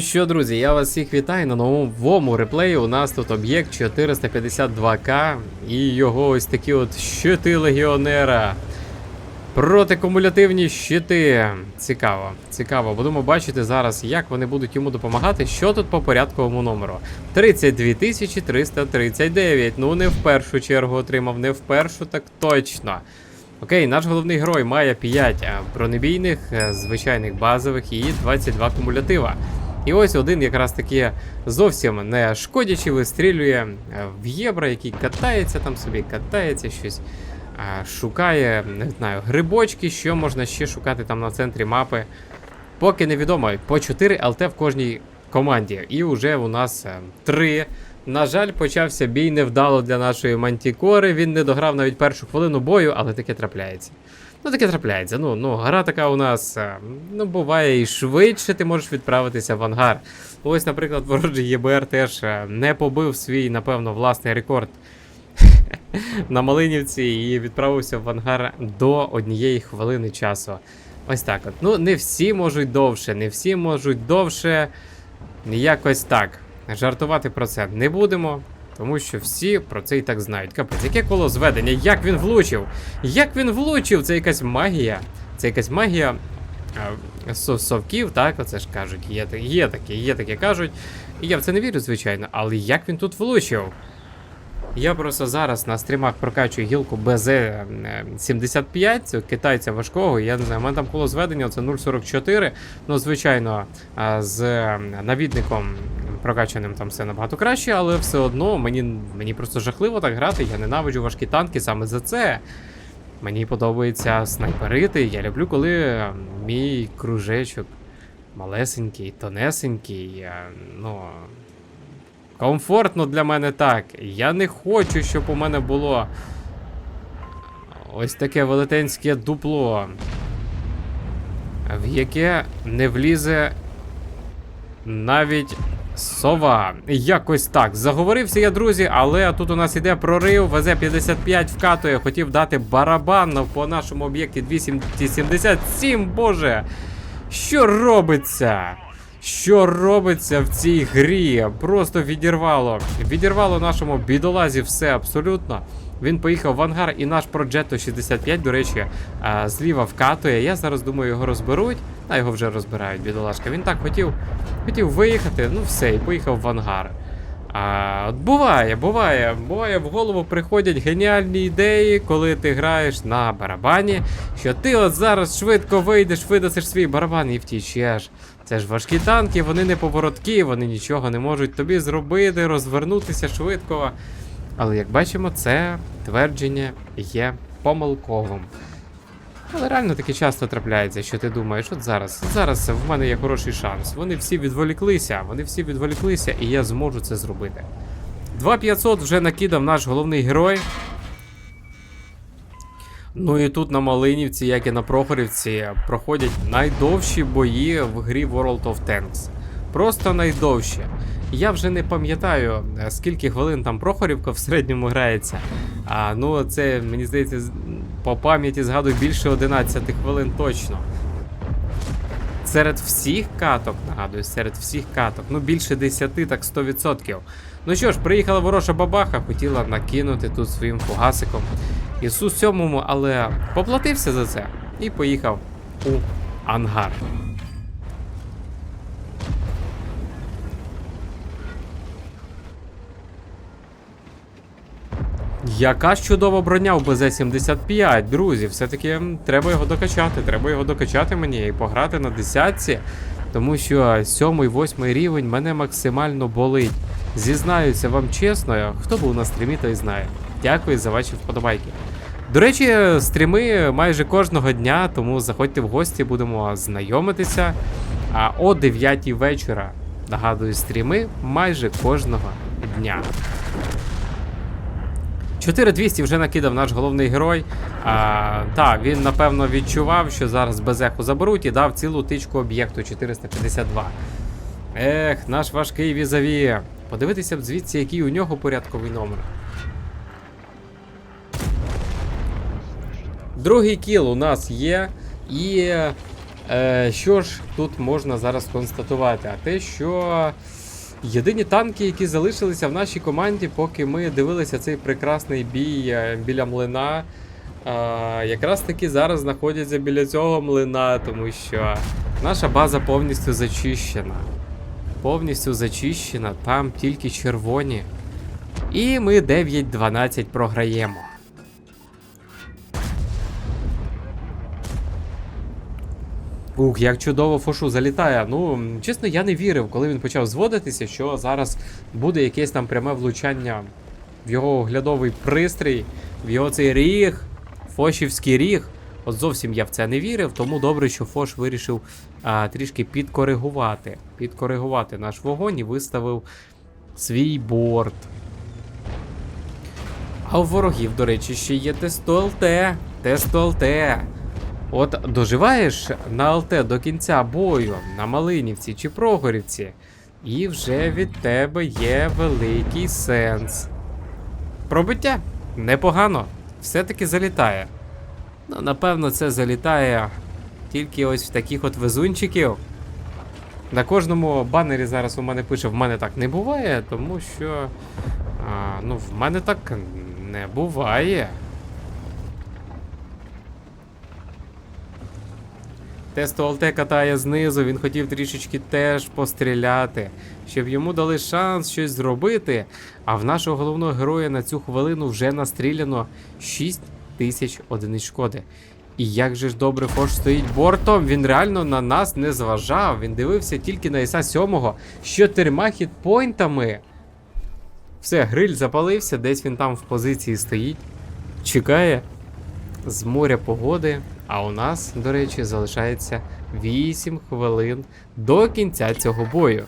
Ну що, друзі, я вас всіх вітаю на новому реплеї. У нас тут об'єкт 452К і його ось такі от щити легіонера. Протикумулятивні щити. Цікаво, цікаво. Будемо бачити зараз, як вони будуть йому допомагати. Що тут по порядковому номеру? 32 339. Ну, не в першу чергу отримав, не в першу, так точно. Окей, наш головний герой має 5 е, бронебійних, е, звичайних базових і 22 кумулятива. І ось один якраз таки зовсім не шкодячи, вистрілює е, в єбра, який катається там собі, катається щось. е, Шукає, не знаю, грибочки, що можна ще шукати там на центрі мапи. Поки невідомо, по 4 ЛТ в кожній команді. І вже у нас 3. На жаль, почався бій невдало для нашої мантікори. Він не дограв навіть першу хвилину бою, але таке трапляється. Ну, таке трапляється. Ну, ну, гра така у нас е, ну, буває і швидше ти можеш відправитися в ангар. Ось, наприклад, ворожий ЄБР теж е, не побив свій, напевно, власний рекорд на Малинівці і відправився в ангар до однієї хвилини часу. Ось так от. Ну, не всі можуть довше, не всі можуть довше. Якось так. Жартувати про це не будемо, тому що всі про це і так знають. Капець, яке коло зведення? Як він влучив? Як він влучив? Це якась магія. Це якась магія совків, так, оце ж кажуть. Є, є такі, є такі кажуть. І я в це не вірю, звичайно, але як він тут влучив? Я просто зараз на стрімах прокачую гілку БЗ-75, китайця важкого. Я не знаю, у мене там коло зведення це 0,44. Ну, звичайно, з е, навідником прокачаним там все набагато краще, але все одно мені, мені просто жахливо так грати. Я ненавиджу важкі танки саме за це. Мені подобається снайперити. Я люблю, коли е, мій кружечок малесенький, тонесенький. е, Ну, комфортно для мене так. Я не хочу, щоб у мене було ось таке велетенське дупло, в яке не влізе навіть сова. Якось так. Заговорився я, друзі, але тут у нас іде прорив. ВЗ-55 вкатує. Хотів дати барабан по нашому об'єкті 277. Боже! Що робиться? Що робиться в цій грі? Просто відірвало. Відірвало нашому бідолазі все абсолютно. Він поїхав в ангар, і наш Progetto 65, до речі, зліва вкатує. Я зараз думаю, його розберуть. А його вже розбирають, бідолашка. Він так хотів, хотів виїхати, ну все, і поїхав в ангар. А, от буває, буває, буває, в голову приходять геніальні ідеї, коли ти граєш на барабані, що ти от зараз швидко вийдеш, видасиш свій барабан і втічеш. Це ж важкі танки, вони не повороткі, вони нічого не можуть тобі зробити, розвернутися швидко. Але як бачимо, це твердження є помилковим. Але реально таке часто трапляється, що ти думаєш, от зараз, зараз в мене є хороший шанс. Вони всі відволіклися, вони всі відволіклися, і я зможу це зробити. 2500 вже накидав наш головний герой. Ну і тут на Малинівці, як і на Прохорівці, проходять найдовші бої в грі World of Tanks. Просто найдовші. Я вже не пам'ятаю, скільки хвилин там Прохорівка в середньому грається. А ну це, мені здається, по пам'яті згадую більше 11 хвилин точно. Серед всіх каток, нагадую, серед всіх каток, ну більше 10, так 100%. Ну що ж, приїхала ворожа бабаха, хотіла накинути тут своїм фугасиком Ісус сьомому, але поплатився за це і поїхав у ангар. Яка ж чудова броня в БЗ-75, друзі. Все-таки треба його докачати. Треба його докачати мені і пограти на десятці. Тому що сьомий, восьмий рівень мене максимально болить. Зізнаюся вам чесно, хто був на стрімі, той знає. Дякую за ваші вподобайки. До речі, стріми майже кожного дня, тому заходьте в гості, будемо знайомитися. А о 9 вечора, нагадую, стріми майже кожного дня. 4200 вже накидав наш головний герой. А, так, він напевно відчував, що зараз безеху заберуть і дав цілу тичку об'єкту 452. Ех, наш важкий візаві. Подивитися б звідси, який у нього порядковий номер. Другий кіл у нас є. І Е, що ж тут можна зараз констатувати? А те, що єдині танки, які залишилися в нашій команді, поки ми дивилися цей прекрасний бій е, біля млина, е, якраз таки зараз знаходяться біля цього млина, тому що наша база повністю зачищена. Повністю зачищена, там тільки червоні. І ми 9-12 програємо. Ух, як чудово фошу залітає. Ну, чесно, я не вірив, коли він почав зводитися, що зараз буде якесь там пряме влучання в його оглядовий пристрій, в його цей ріг, фошівський ріг. От зовсім я в це не вірив, тому добре, що Фош вирішив а, трішки підкоригувати. Підкоригувати наш вогонь і виставив свій борт. А у ворогів, до речі, ще є тесто ЛТ. От доживаєш на ЛТ до кінця бою на Малинівці чи Прогорівці, і вже від тебе є великий сенс. Пробиття непогано, все-таки залітає. Ну, напевно, це залітає тільки ось в таких от везунчиків. На кожному банері зараз у мене пише, в мене так не буває, тому що. А, ну, в мене так не буває. Тесто ЛТ катає знизу, він хотів трішечки теж постріляти, щоб йому дали шанс щось зробити. А в нашого головного героя на цю хвилину вже настріляно 6 тисяч одиниць шкоди. І як же ж добре Фош стоїть бортом, він реально на нас не зважав. Він дивився тільки на Іса 7 з чотирма хітпойнтами. Все, гриль запалився, десь він там в позиції стоїть. Чекає з моря погоди. А у нас, до речі, залишається 8 хвилин до кінця цього бою.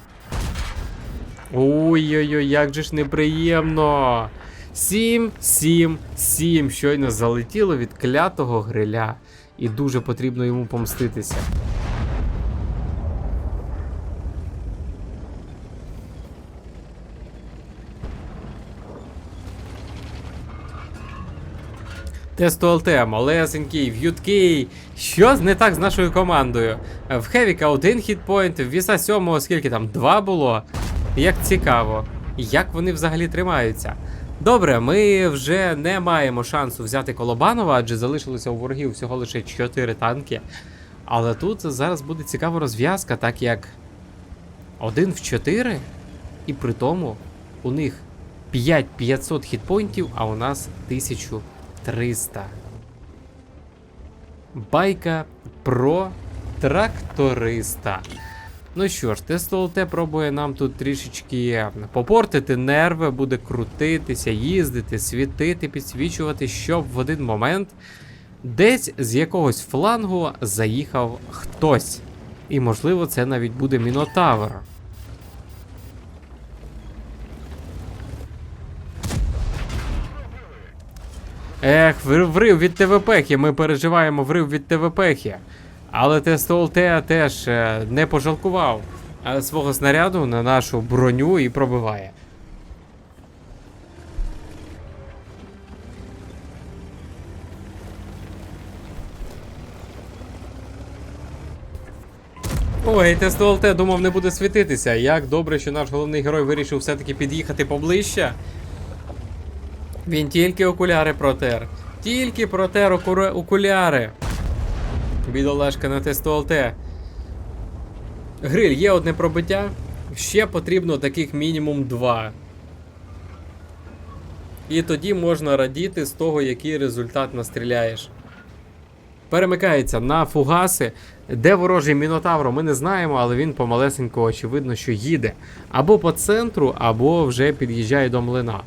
Ой-ой-ой, як же ж неприємно. 7, 7, 7 щойно залетіло від клятого гриля. І дуже потрібно йому помститися. Тесто ЛТ, малесенький, в'юткий. Що не так з нашою командою? В Хевіка один хітпойнт, в Віса 7 скільки там? Два було. Як цікаво. Як вони взагалі тримаються? Добре, ми вже не маємо шансу взяти Колобанова, адже залишилося у ворогів всього лише 4 танки. Але тут зараз буде цікава розв'язка, так як один в 4, і при тому у них 5500 хітпойнтів, а у нас 1300. Байка про тракториста. Ну що ж, Тесто ЛТ пробує нам тут трішечки попортити нерви, буде крутитися, їздити, світити, підсвічувати, щоб в один момент десь з якогось флангу заїхав хтось. І можливо це навіть буде Мінотавр. Ех, врив від ТВПхи, ми переживаємо врив від ТВПхи. Але Тесто ЛТ теж е, не пожалкував е, свого снаряду на нашу броню і пробиває. Ой, Тесто ЛТ думав не буде світитися. Як добре, що наш головний герой вирішив все-таки під'їхати поближче. Він тільки окуляри протер. Тільки протер окуре- окуляри. Бідолашка на тесту ЛТ. Гриль, є одне пробиття. Ще потрібно таких мінімум два. І тоді можна радіти з того, який результат настріляєш. Перемикається на фугаси. Де ворожий мінотавро, ми не знаємо, але він помалесенько, очевидно, що їде. Або по центру, або вже під'їжджає до млина.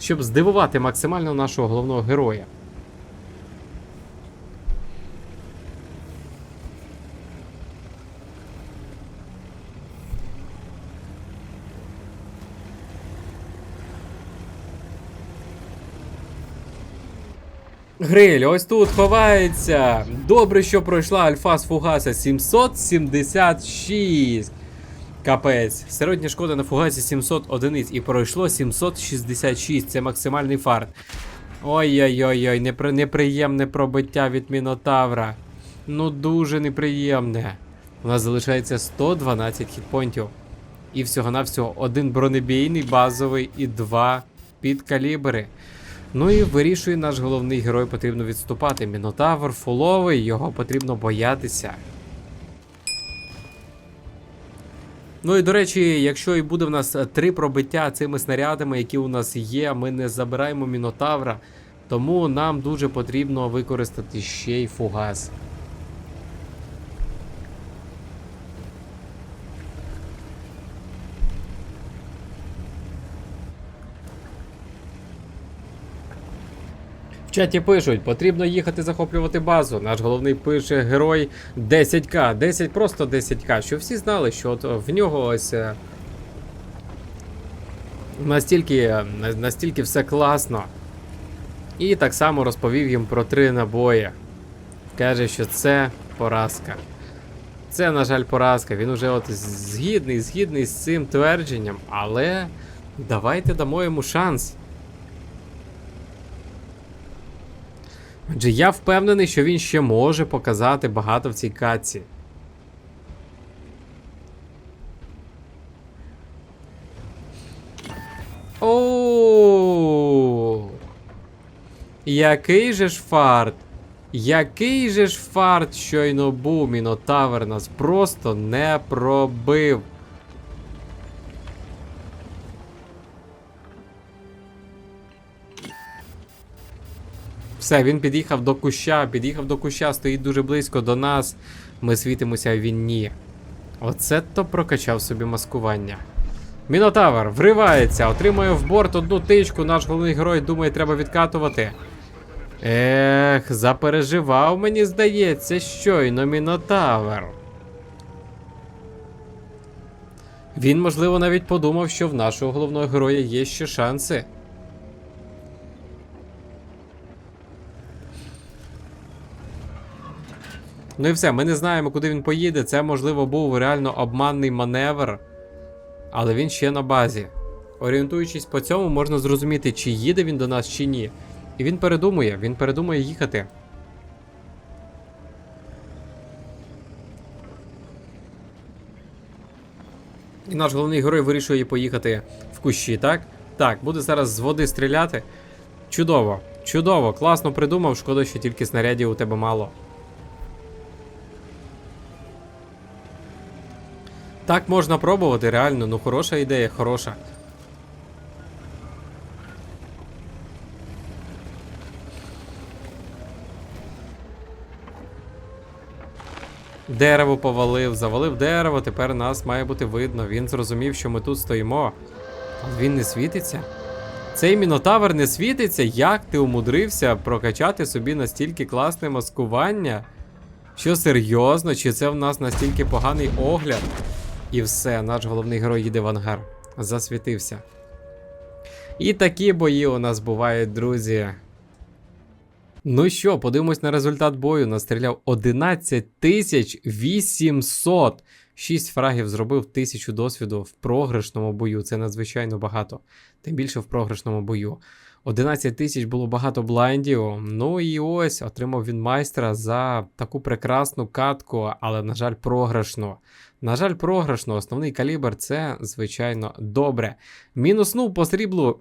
Щоб здивувати максимально нашого головного героя. Гриль, ось тут ховається. Добре, що пройшла альфа з фугаса 776. Капець. Середня шкода на фугасі 700 одиниць і пройшло 766. Це максимальний фарт. Ой-ой-ой, непри... неприємне пробиття від Мінотавра. Ну дуже неприємне. У нас залишається 112 хітпойнтів. І всього-навсього один бронебійний базовий і два підкалібри. Ну і вирішує наш головний герой, потрібно відступати. Мінотавр фуловий, його потрібно боятися. Ну і до речі, якщо і буде в нас е, три пробиття цими снарядами, які у нас є, ми не забираємо мінотавра. Тому нам дуже потрібно використати ще й фугас. Чаті пишуть, потрібно їхати захоплювати базу. Наш головний пише герой 10к, 10 просто 10к. Що всі знали, що от в нього ось е, настільки, е, настільки все класно. І так само розповів їм про три набої. Каже, що це поразка. Це, на жаль, поразка. Він уже от згідний, згідний з цим твердженням, але давайте дамо йому шанс. Адже я впевнений, що він ще може показати багато в цій катці. Оу! Який же ж фарт! Який же ж фарт щойно був, Мінотавр нас просто не пробив. Все, він під'їхав до куща, під'їхав до куща, стоїть дуже близько до нас. Ми світимося, а він ні. Оце то прокачав собі маскування. Мінотавр вривається, отримує в борт одну тичку. Наш головний герой думає, треба відкатувати. Ех, запереживав, мені здається, щойно Мінотавр. Він, можливо, навіть подумав, що в нашого головного героя є ще шанси. Ну і все, ми не знаємо, куди він поїде. Це, можливо, був реально обманний маневр, але він ще на базі. Орієнтуючись по цьому, можна зрозуміти, чи їде він до нас, чи ні. І він передумує, він передумує їхати. І наш головний герой вирішує поїхати в кущі, так? Так, буде зараз з води стріляти. Чудово, чудово, класно придумав, шкода, що тільки снарядів у тебе мало. Так можна пробувати, реально, ну хороша ідея, хороша. Дерево повалив, завалив дерево, тепер нас має бути видно. Він зрозумів, що ми тут стоїмо. Він не світиться. Цей мінотавр не світиться. Як ти умудрився прокачати собі настільки класне маскування? Що серйозно? Чи це в нас настільки поганий огляд? І все, наш головний герой їде в ангар. Засвітився. І такі бої у нас бувають, друзі. Ну що, подивимось на результат бою. Настріляв 11 800. 6 фрагів зробив 1000 досвіду в програшному бою. Це надзвичайно багато. Тим більше в програшному бою. 11 тисяч було багато блайндів. Ну і ось отримав він майстра за таку прекрасну катку, але, на жаль, програшну. На жаль, програшно, основний калібр це, звичайно, добре. Мінуснув по сріблу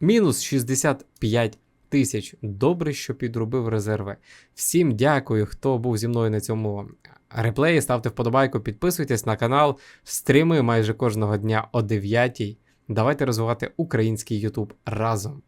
мінус 65 тисяч. Добре, що підробив резерви. Всім дякую, хто був зі мною на цьому реплеї. Ставте вподобайку, підписуйтесь на канал. Стріми майже кожного дня о 9. Давайте розвивати український YouTube разом.